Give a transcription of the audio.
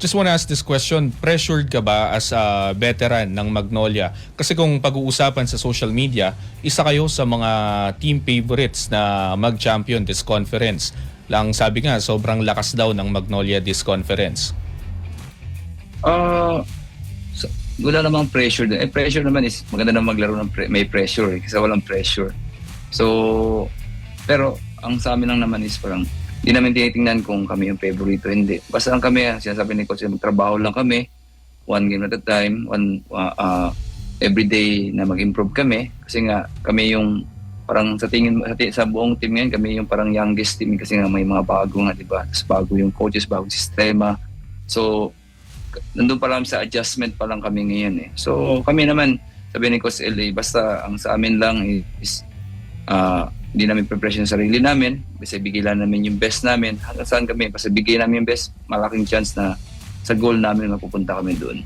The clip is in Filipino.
Just want to ask this question. Pressured ka ba as a veteran ng Magnolia? Kasi kung pag-uusapan sa social media, isa kayo sa mga team favorites na mag-champion this conference. Lang sabi nga, sobrang lakas daw ng Magnolia this conference. Ah, so, wala namang pressure. Eh, pressure naman is maganda na maglaro ng pre- may pressure eh, kasi walang pressure. So, pero ang sa amin lang naman is parang hindi namin tinitingnan kung kami yung favorito, hindi. Basta lang kami, ah, sinasabi ni Coach, magtrabaho lang kami, one game at a time, one, uh, uh, every na mag-improve kami. Kasi nga, kami yung parang sa tingin sa, sa buong team ngayon, kami yung parang youngest team kasi nga may mga bago nga, di ba? Tapos bago yung coaches, bagong sistema. So, nandun pa lang sa adjustment pa lang kami ngayon eh. So kami naman, sabi ni Coach LA, basta ang sa amin lang is ah, hindi namin preparation sa sarili namin, lang namin yung best namin. Hanggang saan kami, basta bigay namin yung best, malaking chance na sa goal namin mapupunta kami doon.